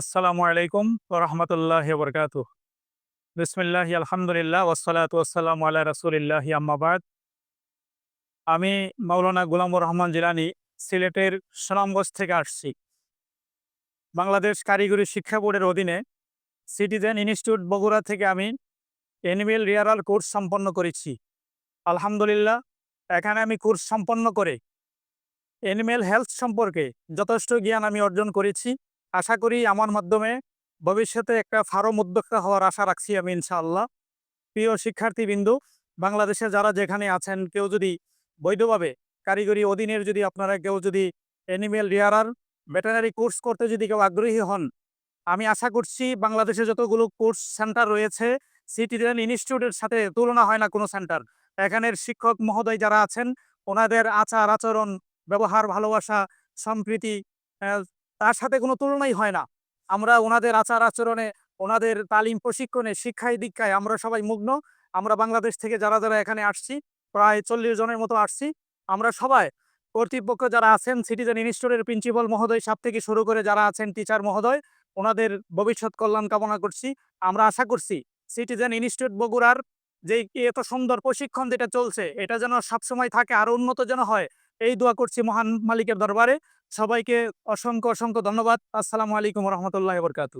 আসসালামু আলাইকুম রহমতুল্লাহ বরকাত বিসমিল্লাহ, আলহামদুলিল্লাহ ওসালাত ওসালাম আল্লাহ রসুলিল্লাহ আম্মাবাদ আমি মাওলানা গুলামুর রহমান জিলানি, সিলেটের সুনামগঞ্জ থেকে আসছি। বাংলাদেশ কারিগরি শিক্ষা বোর্ডের অধীনে সিটিজেন ইনস্টিটিউট বগুড়া থেকে আমি অ্যানিমেল রিয়ারাল কোর্স সম্পন্ন করেছি। আলহামদুলিল্লাহ, এখানে আমি কোর্স সম্পন্ন করে অ্যানিমেল হেলথ সম্পর্কে যথেষ্ট জ্ঞান আমি অর্জন করেছি। আশা করি আমার মাধ্যমে ভবিষ্যতে একটা ফার্ম উদ্যোক্তা হওয়ার আশা রাখছি আমি, ইনশাআল্লাহ। প্রিয় শিক্ষার্থীবৃন্দু, বাংলাদেশে যারা যেখানে আছেন, কেউ যদি বৈধভাবে কারিগরি অধীনের যদি আপনারা কেউ যদি অ্যানিমেল রিয়ারার ভেটেনারি কোর্স করতে যদি কেউ আগ্রহী হন, আমি আশা করছি বাংলাদেশে যতগুলো কোর্স সেন্টার রয়েছে সিটিজেন ইনস্টিটিউটের সাথে তুলনা হয় না কোনো সেন্টার এখানের শিক্ষক মহোদয় যারা আছেন, ওনাদের আচার আচরণ ব্যবহার, ভালোবাসা, সম্প্রীতি তার সাথে কোনো তুলনাই হয় না। আমরা ওনাদের আচার আচরণে, ওনাদের তালিম প্রশিক্ষণে, শিক্ষায় দীক্ষায় আমরা সবাই মুগ্ন। আমরা বাংলাদেশ থেকে যারা যারা এখানে আসছি, প্রায় চল্লিশ জনের মতো আসছি, আমরা সবাই কর্তৃপক্ষ যারা আছেন সিটিজেন ইনস্টিটিউটের প্রিন্সিপাল মহোদয়, সাপ থেকে শুরু করে যারা আছেন টিচার মহোদয়, ওনাদের ভবিষ্যৎ কল্যাণ কামনা করছি। আমরা আশা করছি সিটিজেন ইনস্টিটিউট বগুড়ার যে এত সুন্দর প্রশিক্ষণ যেটা চলছে, এটা যেন সবসময় থাকে, আরও উন্নত যেন হয় এই দোয়া করছি মহান মালিকের দরবারে। সবাইকে অসংখ্য অসংখ্য ধন্যবাদ। আসসালামু আলাইকুম রহমতুল্লাহ বরকাতু